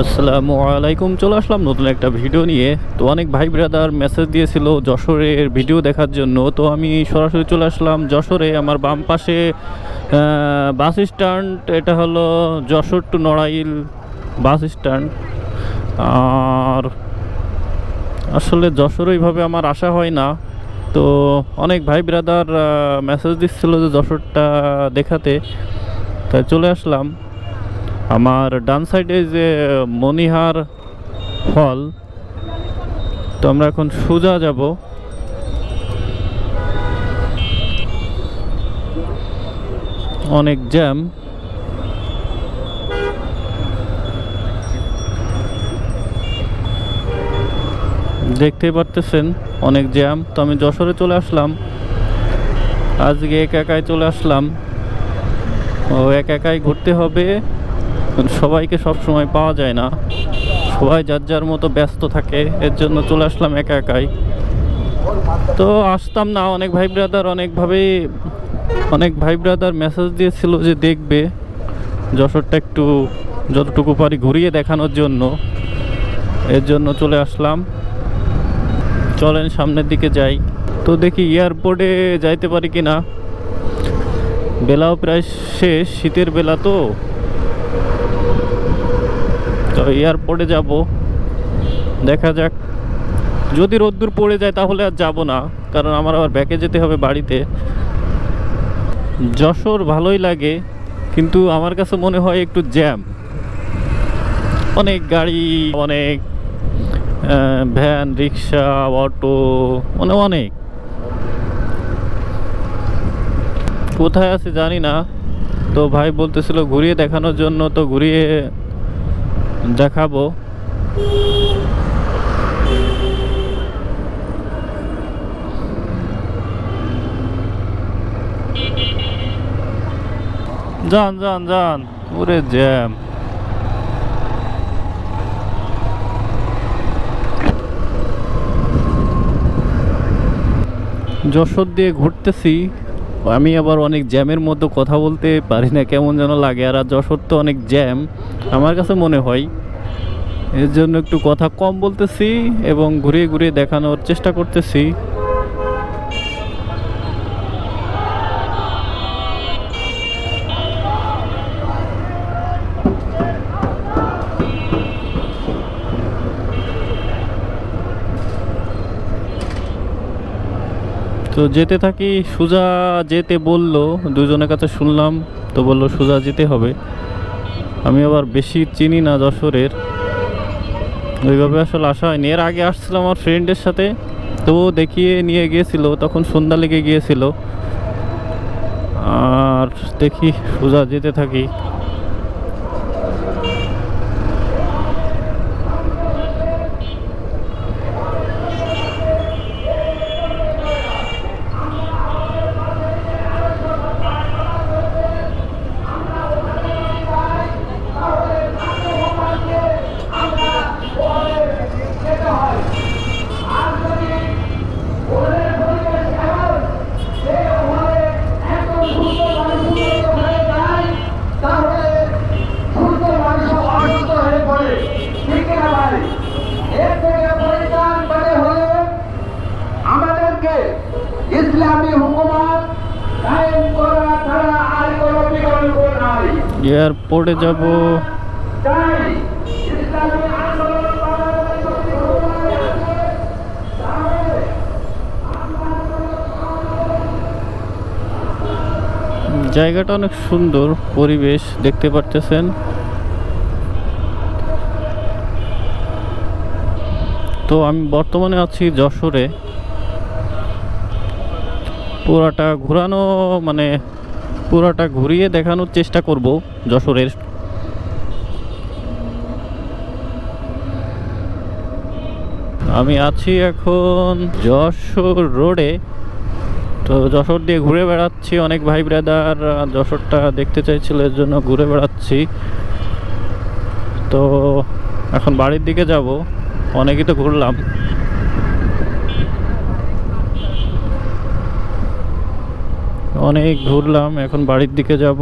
আসসালামু আলাইকুম, চলে আসলাম নতুন একটা ভিডিও নিয়ে। তো অনেক ভাই ব্রাদার মেসেজ দিয়েছিল যশোরের ভিডিও দেখার জন্য। তো আমি সরাসরি চলে আসলাম যশোরে, আমার বাম পাশে বাস স্ট্যান্ড এটা হলো Jessore to Narail bus stand আর আসলে যশোর ওইভাবে আমার আসা হয় না। তো অনেক ভাই ব্রাদার মেসেজ দিচ্ছিল যে যশোরটা দেখাতে। তাই চলে আসলাম। আমার ডান সাইডে যে মনিহার হল, তো আমরা এখন সোজা যাব। অনেক জ্যাম। দেখতেই পারতেছেন, অনেক জ্যাম। তো আমি যশোরে চলে আসলাম। আজকে এক একাই চলে আসলাম। ও এক একাই ঘুরতে হবে। সবাইকে সব সময় পাওয়া যায় না। সবাই যার যার মতো ব্যস্ত থাকে, এর জন্য চলে আসলাম একা একাই। তো আসতাম না, অনেক ভাই ব্রাদার অনেকভাবেই, অনেক ভাই ব্রাদার মেসেজ দিয়েছিল যে দেখবে। যশোরটা একটু যতটুকু পারি ঘুরিয়ে দেখানোর জন্য। এর জন্য চলে আসলাম। চলেন সামনের দিকে যাই। তো দেখি এয়ারপোর্টে যাইতে পারি কি না বেলাও প্রায় শেষ, শীতের বেলা তো। তো এয়ারপোর্টে যাব। দেখা যাক। যদি রোদ্দুর পড়ে যায় তাহলে আর যাব না, কারণ আমার আবার ব্যাকে যেতে হবে বাড়িতে। যশোর ভালোই লাগে, কিন্তু আমার কাছে মনে হয় একটু জ্যাম অনেক গাড়ি, অনেক ভ্যান রিক্সা অটো মানে অনেক। কোথায় আছে জানি না। তো ভাই বলতেছিল ঘুরিয়ে দেখানোর জন্য, তো ঘুরিয়ে দেখাবো। যান যান যান। পুরে জ্যাম। যশোর দিয়ে ঘুরতেছি। আমি আবার অনেক জ্যামের মধ্যে কথা বলতে পারি না, কেমন যেন লাগে। আর যশোর তো অনেক জ্যাম, আমার কাছে মনে হয়। এর জন্য একটু কথা কম বলতেছি এবং ঘুরিয়ে ঘুরিয়ে দেখানোর চেষ্টা করতেছি। তো যেতে থাকি, সুজা যেতে বলল, দুজনের কাছে শুনলাম, তো বলল, সুজা যেতে হবে। আমি আবার বেশি চিনি না যশোরের। ওইভাবে আসলে আসা হয়নি। এর আগে আসছিলাম আমার ফ্রেন্ডের সাথে, তো দেখিয়ে নিয়ে গিয়েছিল, তখন সন্ধ্যা লেগে গিয়েছিল। আর দেখি, সোজা যেতে থাকি। এয়ারপোর্টে যাব। জায়গাটা অনেক সুন্দর পরিবেশ দেখতে পারতেছেন। তো আমি বর্তমানে আছি যশোরে। পুরাটা ঘোরানো মানে পুরাটা ঘুরিয়ে দেখানোর চেষ্টা করব যশোরের। আমি আছি এখন যশোর রোডে। তো যশোর দিয়ে ঘুরে বেড়াচ্ছি অনেক ভাই ব্রাদার, যশোরটা দেখতে চাইছিল, এর জন্য ঘুরে বেড়াচ্ছি। তো এখন বাড়ির দিকে যাব, অনেকই তো ঘুরলাম। অনেক ঘুরলাম এখন বাড়ির দিকে যাব।